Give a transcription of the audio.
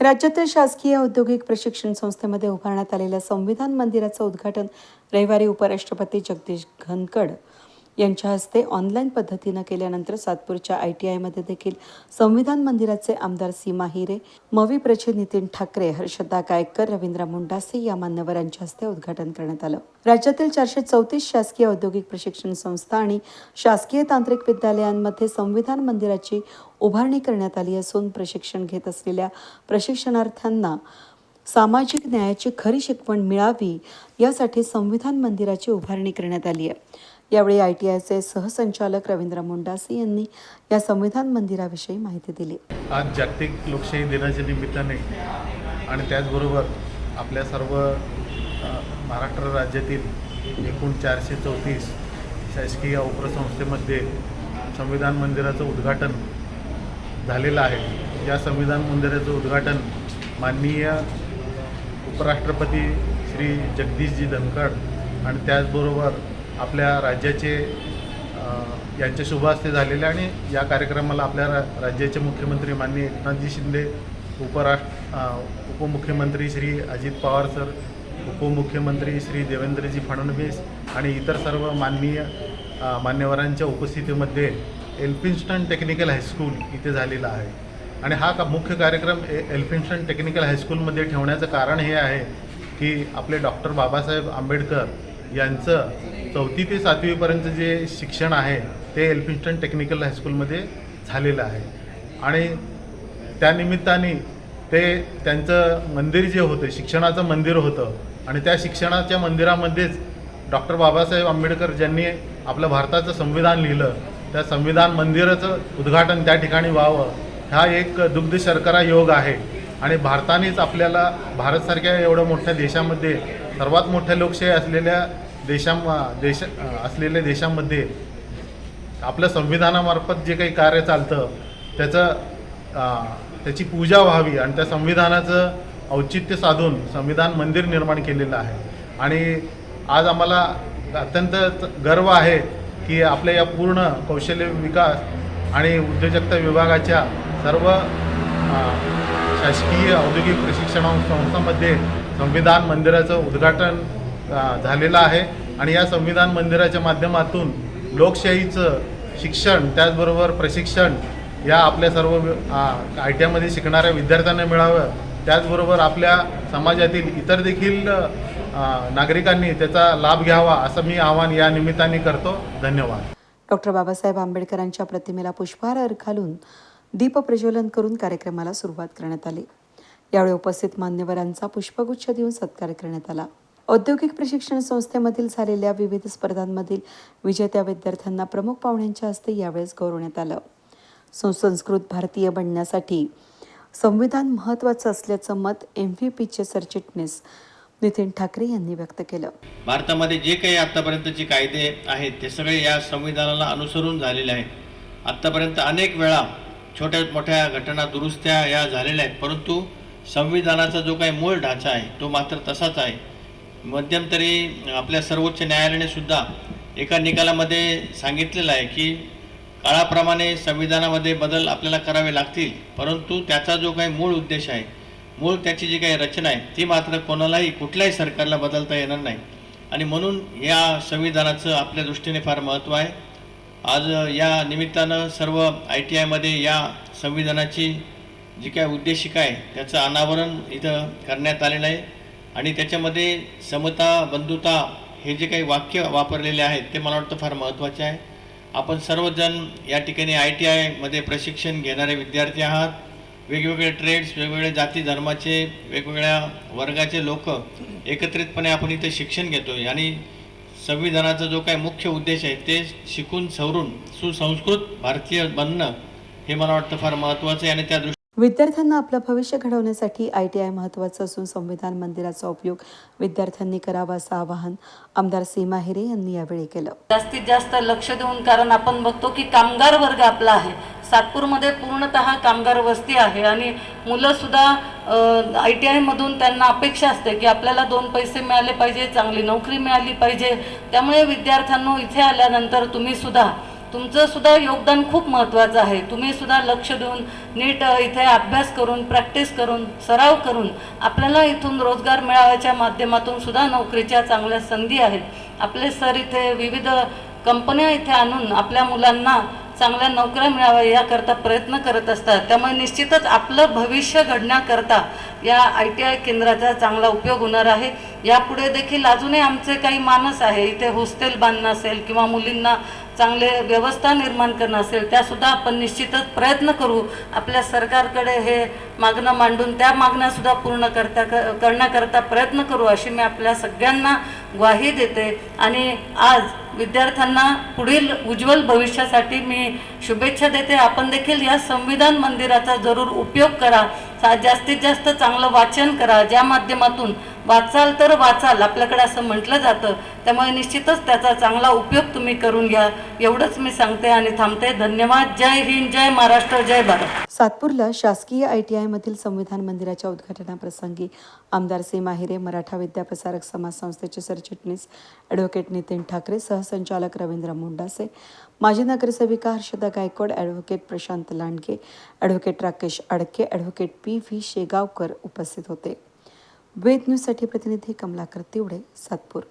राज्यातील शासकीय औद्योगिक प्रशिक्षण संस्थेमध्ये उभारण्यात आलेल्या संविधान मंदिराचं उद्घाटन रविवारी उपराष्ट्रपती जगदीश धनखड यांच्या हस्ते ऑनलाईन पद्धतीनं केल्यानंतर सातपूरच्या आय टी आयमध्ये देखील संविधान मंदिराचे आमदार सीमा हिरे मवी प्रचे नितीन ठाकरे हर्षदा गायकर रवींद्र मुंडासे या मान्यवरांच्या हस्ते उद्घाटन करण्यात आलं. राज्यातील चारशे चौतीस शासकीय औद्योगिक प्रशिक्षण संस्था आणि शासकीय तांत्रिक विद्यालयांमध्ये संविधान मंदिराची उभारणी करण्यात आली असून प्रशिक्षण घेत असलेल्या प्रशिक्षणार्थ्यांना सामाजिक न्यायाची खरी शिकवण मिळावी यासाठी संविधान मंदिराची उभारणी करण्यात आली आहे. यावेळी आय टी आयचे सहसंचालक रवींद्र मुंडासे यांनी या संविधान मंदिराविषयी माहिती दिली. आज जागतिक लोकशाही दिनाच्या निमित्ताने आणि त्याचबरोबर आपल्या सर्व महाराष्ट्र राज्यातील एकूण चारशे चौतीस शासकीय उपसंस्थेमध्ये संविधान मंदिराचं उद्घाटन झालेलं आहे. या संविधान मंदिराचं उद्घाटन माननीय उपराष्ट्रपती श्री जगदीशजी धनखड आणि त्याचबरोबर आपल्या राज्याचे यांच्या शुभ हस्ते झालेले आणि या कार्यक्रमाला आपल्या रा राज्याचे मुख्यमंत्री माननीय एकनाथजी शिंदे उपराष्ट्र उपमुख्यमंत्री श्री अजित पवार सर उपमुख्यमंत्री श्री देवेंद्रजी फडणवीस आणि इतर सर्व माननीय मान्यवरांच्या उपस्थितीमध्ये एल्फिन्स्टन टेक्निकल हायस्कूल इथे झालेला आहे. आणि हा का मुख्य कार्यक्रम ए एल्फिन्स्टन टेक्निकल हायस्कूलमध्ये ठेवण्याचं कारण हे आहे की आपले डॉक्टर बाबासाहेब आंबेडकर यांचं चौथी ते सातवीपर्यंत जे शिक्षण आहे ते एल्फिन्स्टन टेक्निकल हायस्कूलमध्ये झालेलं आहे. आणि त्यानिमित्ताने ते त्यांचं मंदिर जे होतं शिक्षणाचं मंदिर होतं आणि त्या शिक्षणाच्या मंदिरामध्येच डॉक्टर बाबासाहेब आंबेडकर ज्यांनी आपलं भारताचं संविधान लिहिलं त्या संविधान मंदिराचं उद्घाटन त्या ठिकाणी व्हावं हा एक दुग्ध शर्करा योग आहे. आणि भारतानेच आपल्याला भारतसारख्या एवढ्या मोठ्या देशामध्ये सर्वात मोठ्या लोकशाही असलेल्या देशा देश असलेल्या देशामध्ये आपल्या संविधानामार्फत जे काही कार्य चालतं त्याचं त्याची पूजा व्हावी आणि त्या संविधानाचं औचित्य साधून संविधान मंदिर निर्माण केलेलं आहे. आणि आज आम्हाला अत्यंत गर्व आहे की आपल्या या पूर्ण कौशल्य विकास आणि उद्योजकता विभागाच्या सर्व शासकीय औद्योगिक प्रशिक्षण संस्थांमध्ये संविधान मंदिराचं उद्घाटन झालेलं आहे. आणि या संविधान मंदिराच्या माध्यमातून लोकशाहीचं शिक्षण त्याचबरोबर प्रशिक्षण या आपल्या सर्व आय टी आयमध्ये शिकणाऱ्या विद्यार्थ्यांना मिळावं. त्याचबरोबर आपल्या समाजातील इतर देखील नागरिकांनी त्याचा लाभ घ्यावा असं मी आवाहन या निमित्ताने करतो. धन्यवाद. डॉक्टर बाबासाहेब आंबेडकरांच्या प्रतिमेला पुष्पहार घालून दीप प्रज्वलन करून कार्यक्रमाला सुरुवात करण्यात आली. यावेळी उपस्थित मान्यवरांचा पुष्पगुच्छ देऊन सत्कार करण्यात आला. औद्योगिक प्रशिक्षण संस्थेमधील झालेल्या विविध स्पर्धांमधील विजेत्या विद्यार्थ्यांना प्रमुख पाहुण्यांच्या हस्ते यावेळेस गौरवण्यात आलं. सुसंस्कृत भारतीय बनण्यासाठी संविधान महत्त्वाचं असल्याचं मत एम व्ही पीचे सरचिटणीस नितीन ठाकरे यांनी व्यक्त केलं. भारतामध्ये जे काही आतापर्यंतचे कायदे आहेत ते सगळे या संविधानाला अनुसरून झालेले आहेत. आत्तापर्यंत अनेक वेळा छोट्या मोठ्या घटना दुरुस्त्या या झालेल्या आहेत परंतु संविधानाचा जो काही मूळ ढाचा आहे तो मात्र तसाच आहे. मध्यंतरी आपल्या सर्वोच्च न्यायालयाने सुद्धा एका निकालामध्ये सांगितलेलं आहे की काळाप्रमाणे संविधानामध्ये बदल आपल्याला करावे लागतील परंतु त्याचा जो काही मूळ उद्देश आहे मूळ त्याची जी काही रचना आहे ती मात्र कोणालाही कुठल्याही सरकारला बदलता येणार नाही. आणि म्हणून या संविधानाचं आपल्या दृष्टीने फार महत्त्व आहे. आज या निमित्तानं सर्व आय टी आयमध्ये या संविधानाची जी काय उद्देशिका आहे त्याचं अनावरण इथं करण्यात आलेलं आहे. आणि त्याच्यामध्ये समता बंधुता हे जे काही वाक्य वापरलेले आहेत ते मला वाटतं फार महत्त्वाचे आहे. आपण सर्वजण या ठिकाणी आय टी आयमध्ये प्रशिक्षण घेणारे विद्यार्थी आहात. वेगवेगळे ट्रेड्स वेगवेगळ्या जाती धर्माचे वेगवेगळ्या वर्गाचे लोक एकत्रितपणे आपण इथे शिक्षण घेतो आणि संविधानाचा जो काही मुख्य उद्देश आहे ते शिकून सवरून सुसंस्कृत भारतीय बनणं हे मला वाटतं फार महत्त्वाचं आहे. आणि त्या दृष्टी विद्यार्थ्यांना आपलं भविष्य घडवण्यासाठी आय टी आय महत्त्वाचं असून संविधान मंदिराचा उपयोग विद्यार्थ्यांनी करावा असं आवाहन आमदार सीमा हिरे यांनी यावेळी केलं. जास्तीत जास्त लक्ष देऊन कारण आपण बघतो की कामगार वर्ग आपला आहे. सातपूरमध्ये पूर्णतः कामगार वस्ती आहे आणि मुलंसुद्धा आय टी आयमधून त्यांना अपेक्षा असते की आपल्याला दोन पैसे मिळाले पाहिजे चांगली नोकरी मिळाली पाहिजे. त्यामुळे विद्यार्थ्यांनो इथे आल्यानंतर तुम्ही सुद्धा तुमचं सुद्धा योगदान खूप महत्त्वाचं आहे. तुम्ही सुद्धा लक्ष देऊन नीट इथे अभ्यास करून प्रॅक्टिस करून सराव करून आपल्याला इथून रोजगार मिळावायच्या माध्यमातून सुद्धा नोकरीच्या चांगल्या संधी आहेत. आपले सर इथे विविध कंपन्या इथे आणून आपल्या मुलांना चांगल्या नोकऱ्या मिळाव्या याकरता प्रयत्न करत असतात. त्यामुळे निश्चितच आपलं भविष्य घडण्याकरता या आय टी आय केंद्राचा चांगला उपयोग होणार आहे. यापुढे देखील अजूनही आमचे काही मानस आहे. इथे हॉस्टेल बांधणं असेल किंवा मुलींना चांगले व्यवस्था निर्माण करणं असेल त्यासुद्धा आपण निश्चितच प्रयत्न करू. आपल्या सरकारकडे हे मागणं मांडून त्या मागण्यासुद्धा पूर्ण करता क- करण्याकरता प्रयत्न करू अशी मी आपल्या सगळ्यांना ग्वाही देते. आणि आज विद्यार्थ्यांना पुढील उज्ज्वल भविष्यासाठी मी शुभेच्छा देते. आपण देखील या संविधान मंदिराचा जरूर उपयोग करा. जास्तीत जास्त चांगलं वाचन करा. ज्या माध्यमातून वाचाल तर वाचाल. आपल्याकडे असं म्हटलं जातं. त्यामुळे निश्चितच त्याचा चांगला उपयोग तुम्ही करून घ्या. एवढंच मी सांगते आणि थांबते. धन्यवाद. जय हिंद जय महाराष्ट्र जय भारत. सातपूरला शासकीय आय टी आयमधील संविधान मंदिराच्या उद्घाटनाप्रसंगी आमदार सी. माहिरे मराठा विद्याप्रसारक समाज संस्थेचे सरचिटणीस ॲडव्होकेट नितीन ठाकरे सहसंचालक रवींद्र मुंडासे माजी नगरसेविका Harshada Gaikwad advocate Prashant Landge advocate Rakesh Adke advocate P V Shegaonkar उपस्थित होते. वेद न्यूजसाठी प्रतिनिधी कमलाकर तिवडे सातपूर.